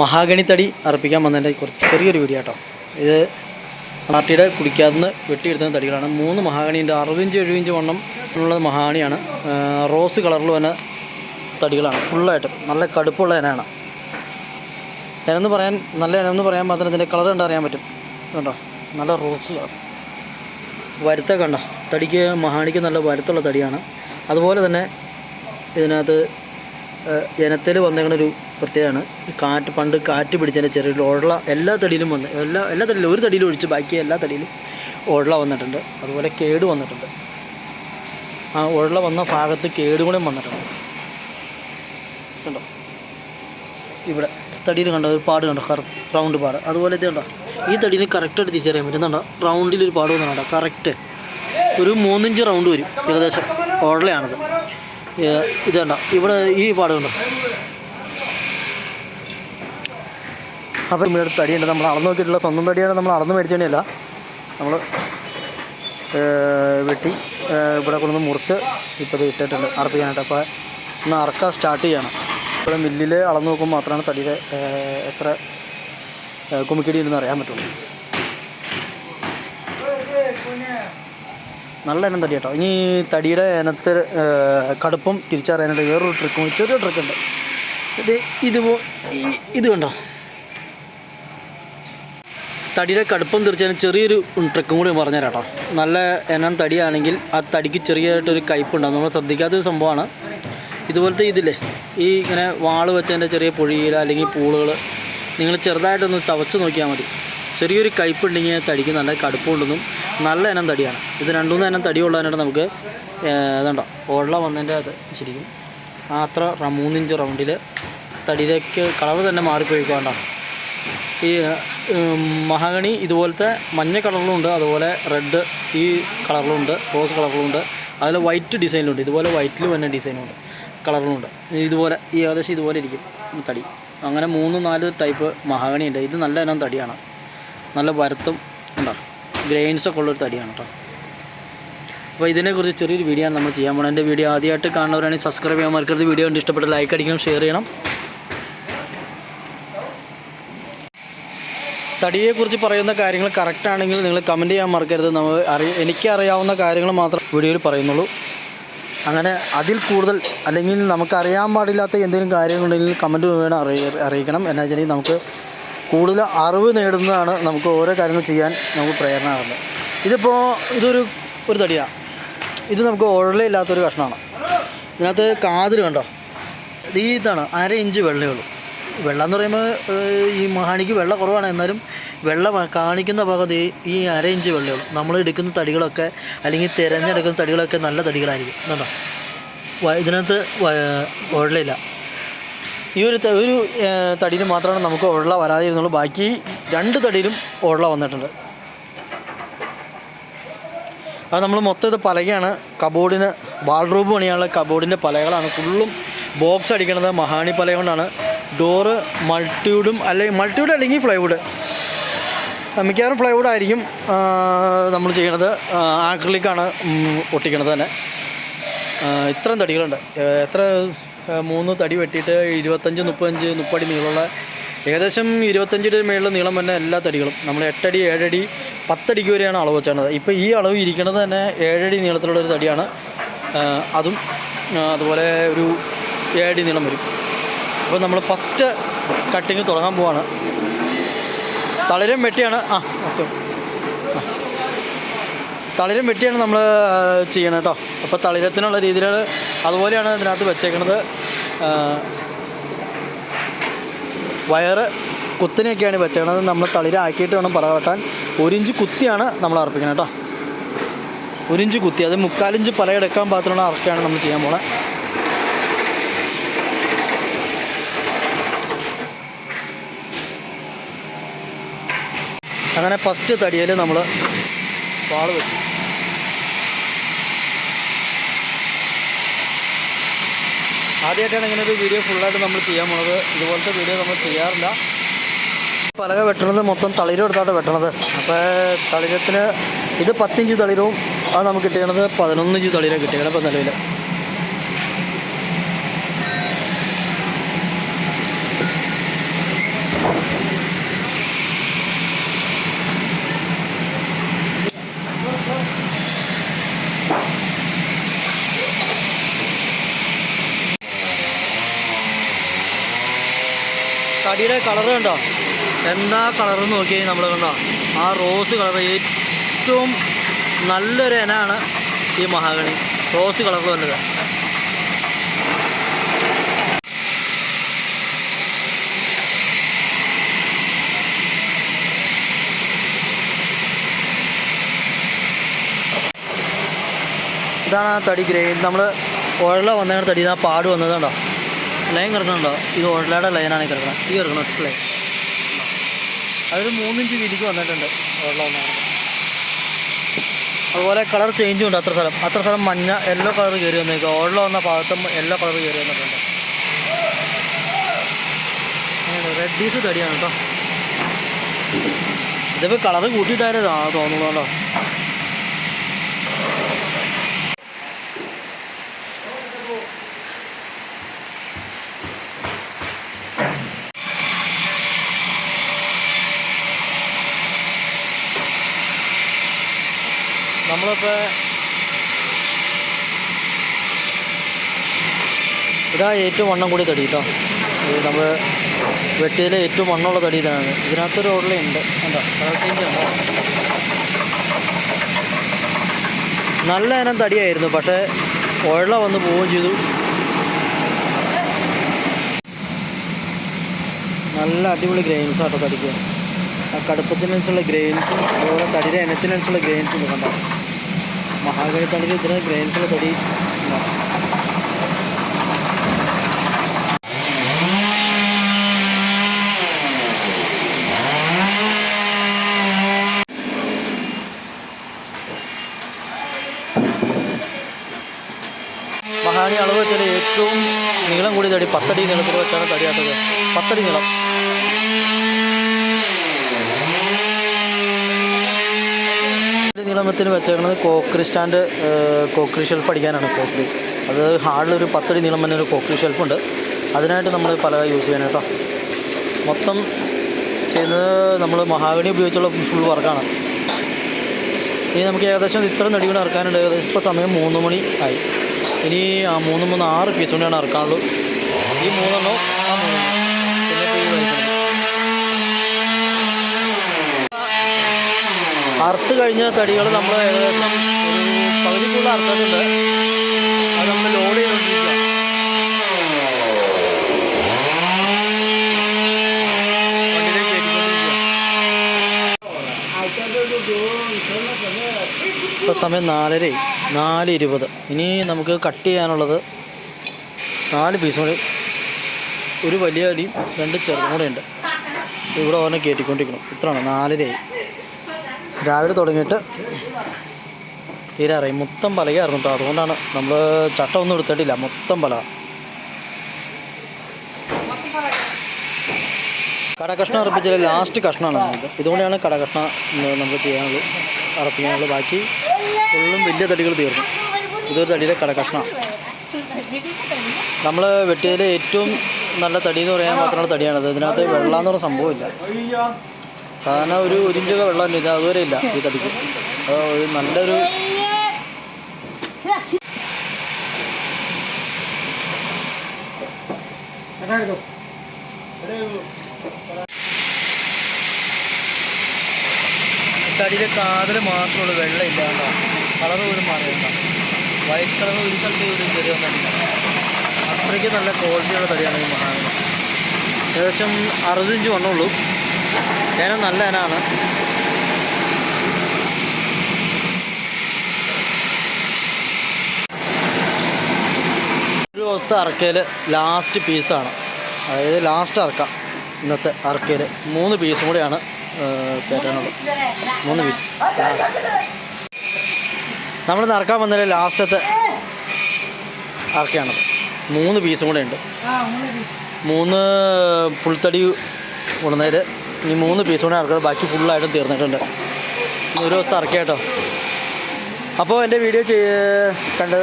Mahogany തടി അർപ്പിക്കാൻ വന്നതിന്റെ കുറച്ച് ചെറിയൊരു വീഡിയോ കേട്ടോ ഇത് പാർട്ടിയുടെ കുടിക്കാതെ വെട്ടിയെടുത്ത തടികളാണ്. മൂന്ന് മഹാഗണിന്റെ അറുപഞ്ച് എഴുപഞ്ച് വണ്ണം ഉള്ള മഹാഗണിയാണ്. റോസ് കളറിൽ വന്ന തടികളാണ്. ഫുള്ളായിട്ട് നല്ല കടുപ്പുള്ള ഇനമാണ് ഇനെന്ന് പറയാൻ നല്ല ഇനമെന്ന് പറയാൻ മാത്രം ഇതിന്റെ കളർ കണ്ടറിയാൻ പറ്റും. കണ്ടോ? നല്ല റോസ് കളർ വരുത്ത കണ്ട തടിക്ക് മഹാണിക്ക് നല്ല വരുത്തുള്ള തടിയാണ്. അതുപോലെ തന്നെ ഇതിനകത്ത് ജനത്തിൽ വന്നേക്കുന്ന ഒരു പ്രത്യേകമാണ് കാറ്റ് പണ്ട് കാറ്റ് പിടിച്ചതിന്റെ ചെറിയ ഉള്ള എല്ലാ തടിയിലും വന്ന് എല്ലാ എല്ലാ തടിയിലും ഒരു തടിയിലും ഒഴിച്ച് ബാക്കി എല്ലാ തടിയിലും ഉള്ള വന്നിട്ടുണ്ട്. അതുപോലെ കേട് വന്നിട്ടുണ്ട്. ആ ഉഴള വന്ന ഭാഗത്ത് കേടുകൂടെയും വന്നിട്ടുണ്ട്. കണ്ടോ? ഇവിടെ. തടിയിൽ കണ്ടോ ഒരു പാട് കണ്ടോ? റൗണ്ട് പാട്. അതുപോലെ ഇത് കണ്ടോ? ഈ തടിയിൽ കറക്റ്റായിട്ട് തിരിച്ചറിയാൻ പറ്റുന്നുണ്ടോ റൗണ്ടിൽ ഒരു പാട് വന്നിട്ടുണ്ടോ കറക്റ്റ് ഒരു മൂന്നിഞ്ച് റൗണ്ട് വരും. ഏകദേശം ഓർഡറിലാണത് ഇത് കണ്ടോ? ഇവിടെ ഈ പാട് കണ്ടോ? അപ്പോൾ ഇവിടെ തടിയുണ്ട്. നമ്മൾ അളന്ന് നോക്കിയിട്ടുള്ള സ്വന്തം തടിയാണ്. നമ്മൾ അളന്ന് മേടിച്ചതന്നെയല്ല നമ്മൾ വെട്ടി ഇവിടെ കൊണ്ടുവന്ന് മുറിച്ച് ഇപ്പോൾ ഇട്ടിട്ടുണ്ട്. അറപ്പിക്കാനായിട്ട്. അപ്പോൾ ഒന്ന് അറക്കാൻ സ്റ്റാർട്ട് ചെയ്യണം. ഇവിടെ മില്ലിൽ അളന്ന് നോക്കുമ്പോൾ മാത്രമാണ് തടിയുടെ എത്ര കുമിക്കടി ഉണ്ടെന്ന് അറിയാൻ പറ്റുള്ളൂ. നല്ല ഇനം തടി കേട്ടോ ഇനി തടിയുടെ ഇനത്ത് കടുപ്പം തിരിച്ചറിയാനായിട്ട് വേറൊരു ട്രിക്കും ചെറിയ ട്രിക്കുണ്ട് ഇത് ഇത് ഈ ഇത് കണ്ടോ? തടിയുടെ കടുപ്പം തീർച്ചയായും ചെറിയൊരു ട്രിക്കും കൂടി പറഞ്ഞുതരാം കേട്ടോ. നല്ല എണ്ണം തടിയാണെങ്കിൽ ആ തടിക്ക് ചെറിയതായിട്ടൊരു കയ്പുണ്ടാകും നമ്മൾ ശ്രദ്ധിക്കാത്തൊരു സംഭവമാണ്. ഇതുപോലത്തെ ഇതില്ലേ ഈ ഇങ്ങനെ വാൾ വെച്ചതിന്റെ ചെറിയ പുഴിയിൽ അല്ലെങ്കിൽ പൂളുകൾ നിങ്ങൾ ചെറുതായിട്ടൊന്ന് ചവച്ച് നോക്കിയാൽ മതി. ചെറിയൊരു കയ്പുണ്ടെങ്കിൽ തടിക്ക് നല്ല കടുപ്പമുണ്ടെന്നും നല്ല ഇനം തടിയാണ്. ഇത് രണ്ടുമൂന്ന് ഇനം തടി ഉള്ളതിനായിട്ട് നമുക്ക് ഇതുണ്ടോ ഉള്ള വന്നതിന്റെ അത് ശരിക്കും ആ അത്ര മൂന്നിഞ്ച് റൗണ്ടിൽ തടിയിലേക്ക് കളർ തന്നെ മാറിപ്പോയിക്കോണ്ടോ ഈ മഹാഗണി ഇതുപോലത്തെ മഞ്ഞ കളറിലും ഉണ്ട് അതുപോലെ റെഡ് ഈ കളറിലും ഉണ്ട് റോസ് കളറിലും ഉണ്ട് അതിൽ വൈറ്റ് ഡിസൈനിലുണ്ട് ഇതുപോലെ വൈറ്റിൽ തന്നെ ഡിസൈനുണ്ട്. കളറിലുണ്ട് ഇതുപോലെ ഈ ഏകദേശം ഇതുപോലെ ഇരിക്കും. തടി. അങ്ങനെ മൂന്ന് നാല് ടൈപ്പ് മഹാഗണി ഉണ്ട് ഇത് നല്ല ഇനം തടിയാണ്. നല്ല വരത്തും ഉണ്ടോ? ഗ്രെയിൻസൊക്കെ ഉള്ളൊരു തടിയാണ് കേട്ടോ അപ്പോൾ ഇതിനെക്കുറിച്ച് ചെറിയൊരു വീഡിയോ ആണ് നമ്മൾ ചെയ്യാൻ പോകുന്നത് എന്റെ വീഡിയോ ആദ്യമായിട്ട് കാണുന്നവരാണെങ്കിൽ സബ്സ്ക്രൈബ് ചെയ്യാൻ മറക്കരുത്. വീഡിയോ കണ്ട് ഇഷ്ടപ്പെട്ട ലൈക്ക് അടിക്കണം ഷെയർ ചെയ്യണം. തടിയെക്കുറിച്ച് പറയുന്ന കാര്യങ്ങൾ കറക്റ്റ് ആണെങ്കിൽ നിങ്ങൾ കമന്റ് ചെയ്യാൻ മറക്കരുത്. നമ്മൾ അറിയ എനിക്കറിയാവുന്ന കാര്യങ്ങൾ മാത്രം വീഡിയോയിൽ പറയുന്നുള്ളൂ. അങ്ങനെ അതിൽ കൂടുതൽ അല്ലെങ്കിൽ നമുക്കറിയാൻ പാടില്ലാത്ത എന്തെങ്കിലും കാര്യങ്ങളുണ്ടെങ്കിൽ കമന്റ് വേണം അറിയ അറിയിക്കണം. എന്നാ വെച്ചാൽ നമുക്ക് കൂടുതൽ അറിവ് നേടുന്നതാണ് നമുക്ക് ഓരോ കാര്യങ്ങൾ ചെയ്യാൻ നമുക്ക് പ്രേരണ ആകുന്നത് ഇതിപ്പോൾ ഇതൊരു ഒരു തടിയാണ് ഇത് നമുക്ക് ഉഴലില്ലാത്തൊരു കഷ്ണമാണ്. ഇതിനകത്ത് കാതിൽ കണ്ടോ? ഈ ഇതാണ് അര ഇഞ്ച് വെള്ളമേ ഉള്ളൂ. വെള്ളം എന്ന് പറയുമ്പോൾ ഈ മഹാണിക്ക് വെള്ളം കുറവാണ്. എന്നാലും വെള്ളം കാണിക്കുന്ന പകുതി ഈ- അര ഇഞ്ച് വെള്ളം നമ്മൾ എടുക്കുന്ന തടികളൊക്കെ അല്ലെങ്കിൽ തിരഞ്ഞെടുക്കുന്ന തടികളൊക്കെ നല്ല തടികളായിരിക്കും. കണ്ടോ? ഇതിനകത്ത് ഉഴലില്ല ഈ ഒരു ഒരു തടിയിൽ മാത്രമാണ് നമുക്ക് ഉഴല വരാതിരുന്നുള്ളൂ. ബാക്കി രണ്ട് തടിയിലും ഉഴല വന്നിട്ടുണ്ട്. അത് നമ്മൾ മൊത്തം ഇത് പലകയാണ്. കബോർഡിന് വാൾറൂബ് പണിയാനുള്ള കബോർഡിന്റെ പലകളാണ്. ഫുള്ളും ബോക്സ് അടിക്കുന്നത് മഹാണി പല കൊണ്ടാണ്. ഡോറ് മൾട്ടിവുഡും അല്ലെങ്കിൽ മൾട്ടിവുഡ് അല്ലെങ്കിൽ ഫ്ലൈവുഡ് മിക്കവാറും ഫ്ലൈവുഡ് ആയിരിക്കും നമ്മൾ ചെയ്യണത്. ആക്രിലിക്കാണ് ഒട്ടിക്കണത് തന്നെ. ഇത്രയും തടികളുണ്ട്. എത്ര മൂന്ന് തടി വെട്ടിയിട്ട് ഇരുപത്തഞ്ച് മുപ്പത്തഞ്ച് മുപ്പടി നീളമുള്ള ഏകദേശം ഇരുപത്തഞ്ചിന്റെ മേളിൽ നീളം തന്നെ എല്ലാ തടികളും. നമ്മൾ എട്ടടി ഏഴടി പത്തടിക്ക് വരെയാണ് അളവ് വെച്ചത് ഇപ്പോൾ ഈ അളവ് ഇരിക്കുന്നത് തന്നെ ഏഴടി നീളത്തിലുള്ള ഒരു തടിയാണ്. അതും അതുപോലെ ഒരു ഏഴടി നീളം വരും. അപ്പോൾ നമ്മൾ ഫസ്റ്റ് കട്ടിങ് തുടങ്ങാൻ പോവാണ്. തളിരം വെട്ടിയാണ്. ആ ഓക്കെ. തളിരം വെട്ടിയാണ് നമ്മൾ ചെയ്യണം കേട്ടോ. അപ്പോൾ തളിരത്തിനുള്ള രീതിയിൽ അതുപോലെയാണ് ഇതിനകത്ത് വെച്ചേക്കുന്നത് വയറ് കുത്തിനെയൊക്കെയാണ് വെച്ചേക്കുന്നത് നമ്മൾ തളിരാക്കിയിട്ട് വേണം പറ വെട്ടാൻ. ഒരിഞ്ച് കുത്തിയാണ് നമ്മൾ അർപ്പിക്കുന്നത് കേട്ടോ. ഒരിഞ്ച് കുത്തി. അത് മുക്കാലിഞ്ച് പലയെടുക്കാൻ പാത്രമുള്ള അറക്കാണ് നമ്മൾ ചെയ്യാൻ പോണത് അങ്ങനെ ഫസ്റ്റ് തടിയിൽ നമ്മൾ വാൾ വെച്ചു. ആദ്യമായിട്ടാണ് ഇങ്ങനെ ഒരു വീഡിയോ ഫുള്ളായിട്ട് നമ്മൾ ചെയ്യാൻ പോണത്. ഇതുപോലത്തെ വീഡിയോ നമ്മൾ ചെയ്യാറില്ല. പലക വെട്ടണത് മൊത്തം തളിരും എടുത്താണ് വെട്ടണത്. അപ്പോൾ തളിരത്തിന് ഇത് പത്തിഞ്ച് തളിരവും അത് നമുക്ക് കിട്ടിയത് പതിനൊന്നിഞ്ച് തളിരം കിട്ടിയത് ഇപ്പോൾ നിലവിൽ തടിയുടെ കളർ കണ്ടോ? എന്താ കളർ നോക്കി നമ്മൾ കണ്ടോ? ആ റോസ് കളർ ഏറ്റവും നല്ലൊരു ഇനമാണ് ഈ മഹാഗണി. റോസ് കളർ വന്നത്. ഇതാണ് ആ തടി ഗ്രേഡ് നമ്മൾ ഉഴല വന്നതാണ് തടി ആ പാട് വന്നത് കണ്ടോ? ലൈൻ കിടക്കുന്നുണ്ടോ? ഇത് ഉഴലയുടെ ലൈനാണ് കിടക്കുന്നത് ഈ കിടക്കണം ഒറ്റ ലൈൻ അതൊരു മൂന്നിഞ്ച് വീതിക്ക് വന്നിട്ടുണ്ട് വന്നതാണ് അതുപോലെ കളർ ചേഞ്ചും ഉണ്ട് അത്ര സ്ഥലം. അത്ര സ്ഥലം മഞ്ഞ യെല്ലോ കളർ കയറി വന്നേക്കുക ഓടല വന്ന ഭാഗത്തും യെല്ലോ കളർ കയറി വന്നിട്ടുണ്ട്. റെഡീസ് തടിയാണ് കേട്ടോ. ഇതിപ്പോൾ കളർ കൂട്ടിയിട്ടായിരുന്നു തോന്നുന്നു നമ്മളിപ്പോൾ ഇതാ ഏറ്റവും വണ്ണം കൂടി തടി കേട്ടോ ഇത് നമ്മൾ വെട്ടിയിലെ ഏറ്റവും വണ്ണമുള്ള തടി ഇതാണ്. ഇതിനകത്തൊരു ഉരുളയുണ്ട് എന്താ ചേഞ്ച് ഉണ്ടോ? നല്ല ഇനം തടിയായിരുന്നു. പക്ഷേ ഉഴല വന്ന് പോവുകയും ചെയ്തു. നല്ല അടിപൊളി ഗ്രെയിൻസ് ആട്ടോ തടിക്കുക ആ കടുപ്പത്തിനനുസരിച്ചുള്ള ഗ്രെയിൻസും അതുപോലെ തടിയുടെ ഇനത്തിനനുസരിച്ചുള്ള ഗ്രെയിൻസും കണ്ടോ? മഹാഗണി തടിക്ക് ഇതിന് ഗ്രെയിൻസുള്ള തടി ഉണ്ടാവും. മഹാഗണി അളവ് വെച്ചാൽ ഏറ്റവും നീളം കൂടിയ തടി പത്തടി നീളത്തിൽ വെച്ചാണ് തടിയാത്തത് പത്തടി നീളം നീളമത്തിന് വെച്ചേക്കുന്നത് കോക്രി സ്റ്റാൻഡ് കോക്രി ഷെൽഫ് അടിക്കാനാണ് കോക്രി. അത് ഹാളിലൊരു പത്തടി നീളം തന്നെ ഒരു കോക്രി ഷെൽഫുണ്ട്. അതിനായിട്ട് നമ്മൾ പല യൂസ് ചെയ്യാൻ കേട്ടോ. മൊത്തം ചെയ്യുന്നത് നമ്മൾ മഹാഗണി ഉപയോഗിച്ചുള്ള ഫുൾ വർക്കാണ്. ഇനി നമുക്ക് ഏകദേശം ഇത്ര നടി കൂടെ ഇറക്കാനുണ്ട്. ഏകദേശം ഇപ്പോൾ സമയം മൂന്ന് മണി ആയി. ഇനി ആ മൂന്ന് മൂന്ന് ആറ് പീസ് കൊണ്ടാണ് ഇറക്കാനുള്ളൂ. ഈ മൂന്നെണ്ണോ ആ മൂന്നെണ്ണം. പിന്നെ ഇപ്പോൾ ഈ വലിക്കുന്നത് അറുത്ത് കഴിഞ്ഞ തടികൾ നമ്മൾ ഏകദേശം പകുതി കൂടുതൽ അറുത്തിട്ടുണ്ട്. അത് നമ്മൾ ലോഡ് ചെയ്തുകൊണ്ടിരിക്കുക ഇപ്പോൾ സമയം നാലര നാല് ഇരുപത്. ഇനി നമുക്ക് കട്ട് ചെയ്യാനുള്ളത് നാല് പീസ് കൂടി. ഒരു വലിയ അടിയും രണ്ട് ചെറുതും കൂടെ ഉണ്ട്. ഇവിടെ ഓനെ കയറ്റിക്കൊണ്ടിരിക്കണം. ഇത്രയാണ്. നാലരയായി. രാവിലെ തുടങ്ങിയിട്ട് തീരാറായി മൊത്തം പലകയായിരുന്നു കേട്ടോ അതുകൊണ്ടാണ് നമ്മൾ ചട്ട ഒന്നും എടുത്തിട്ടില്ല. മൊത്തം പല. കടകഷ്ണം അറപ്പിച്ചാൽ ലാസ്റ്റ് കഷ്ണമാണ് ഇത് ഇതുകൊണ്ടാണ് കടകഷ്ണം നമ്മൾ ചെയ്യാനുള്ളത് അറപ്പിക്കാനുള്ളത് ബാക്കി ഫുള്ളും വലിയ തടികൾ തീർന്നു. ഇതൊരു തടിയുടെ കടകഷ്ണ. നമ്മൾ വെട്ടിയതിൽ ഏറ്റവും നല്ല തടി എന്ന് പറയാൻ മാത്രമുള്ള തടിയാണത്. ഇതിനകത്ത് വെള്ളം എന്ന് പറഞ്ഞ സംഭവമില്ല. സാധാരണ ഒരു ഒരു ഇഞ്ചൊക്കെ വെള്ളം ഇത് അതുവരെ ഇല്ല ഈ കടിക്ക് അപ്പോൾ ഒരു നല്ലൊരു തടിയിലെ കാതൽ മാത്രമുള്ള വെള്ളം ഇല്ലാണ്ട. കളർ പോലും മാറിയില്ല വൈറ്റ് കളർ ഒരു സ്ഥലത്ത് ഒരു ചെറിയ തടിയില്ല അത്രയ്ക്ക് നല്ല ക്വാളിറ്റിയുള്ള തടിയാണ് ഈ മഹാഗണി. ഏകദേശം അറുപത്തഞ്ച് വണ്ണുള്ളൂ ഇനം നല്ല ഇനമാണ് ഒരു ദിവസത്തെ അറക്കയിൽ ലാസ്റ്റ് പീസാണ് അതായത് ലാസ്റ്റ് അറക്ക ഇന്നത്തെ അറക്കയിൽ മൂന്ന് പീസും കൂടെയാണ് കയറ്റാനുള്ളത് മൂന്ന് പീസ് നമ്മൾ അറക്കാൻ വന്നതിൽ ലാസ്റ്റത്തെ അറക്കയാണത്. മൂന്ന് പീസും കൂടെ ഉണ്ട്. മൂന്ന് പുൽത്തടി കൊണ്ടുവന്നതിൽ ഈ മൂന്ന് പീസ് കൂടെ ഇറക്കുന്നത് ബാക്കി ഫുള്ളായിട്ടും തീർന്നിട്ടുണ്ട്. ഒരു ദിവസത്തെ ഇറക്കിയ കേട്ടോ. അപ്പോൾ എന്റെ വീഡിയോ കണ്ട്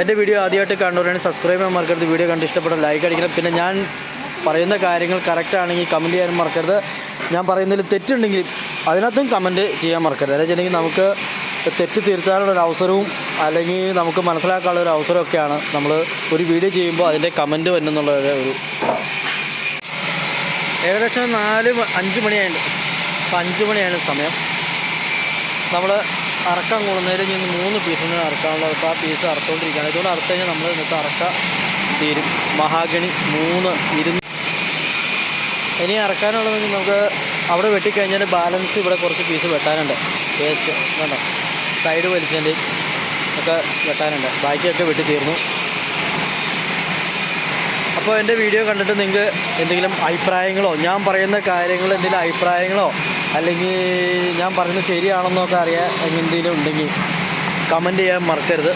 എന്റെ വീഡിയോ ആദ്യമായിട്ട് കണ്ടുകൊണ്ടാണ് സബ്സ്ക്രൈബ് ചെയ്യാൻ മറക്കരുത്. വീഡിയോ കണ്ട് ഇഷ്ടപ്പെട്ട ലൈക്ക് അടിക്കണം. പിന്നെ ഞാൻ പറയുന്ന കാര്യങ്ങൾ കറക്റ്റ് ആണെങ്കിൽ കമന്റ് ചെയ്യാൻ മറക്കരുത്. ഞാൻ പറയുന്നതിൽ തെറ്റുണ്ടെങ്കിൽ അതിനകത്തും കമന്റ് ചെയ്യാൻ മറക്കരുത്. അതെന്ന് വെച്ചിട്ടുണ്ടെങ്കിൽ നമുക്ക് തെറ്റ് തിരുത്താനുള്ള ഒരു അവസരവും അല്ലെങ്കിൽ നമുക്ക് മനസ്സിലാക്കാനുള്ള ഒരു അവസരമൊക്കെയാണ് നമ്മൾ ഒരു വീഡിയോ ചെയ്യുമ്പോൾ അതിന്റെ കമന്റ് വരുന്നുള്ള ഒരു ഏകദേശം നാല് അഞ്ച് മണിയായിട്ട് അപ്പം അഞ്ച് മണിയാണ് സമയം. നമ്മൾ അറക്കാൻ കൂടുന്നതിൽ ഇനി മൂന്ന് പീസിന് അറക്കാനുള്ളത്. അപ്പോൾ ആ പീസ് അറുത്തുകൊണ്ടിരിക്കുകയാണ് ഇതുകൊണ്ട് അറുത്ത് കഴിഞ്ഞാൽ നമ്മൾ ഇന്നത്തെ അറക്ക തീരും. മഹാഗണി മൂന്ന് ഇരുന്ന്. ഇനി അറക്കാനുള്ളതെങ്കിൽ നമുക്ക് അവിടെ വെട്ടിക്കഴിഞ്ഞാൽ ബാലൻസ് ഇവിടെ കുറച്ച് പീസ് വെട്ടാനുണ്ട്. വേസ്റ്റ് വേണ്ട. സൈഡ് വലിച്ചതിന്റെ ഒക്കെ വെട്ടാനുണ്ട്. ബാക്കിയൊക്കെ വെട്ടി തീർന്നു. അപ്പോൾ എന്റെ വീഡിയോ കണ്ടിട്ട് നിങ്ങൾക്ക് എന്തെങ്കിലും അഭിപ്രായങ്ങളോ ഞാൻ പറയുന്ന കാര്യങ്ങൾ എന്തെങ്കിലും അഭിപ്രായങ്ങളോ അല്ലെങ്കിൽ ഞാൻ പറയുന്നത് ശരിയാണെന്നൊക്കെ അറിയാൻ എന്തെങ്കിലും ഉണ്ടെങ്കിൽ കമന്റ് ചെയ്യാൻ മറക്കരുത്.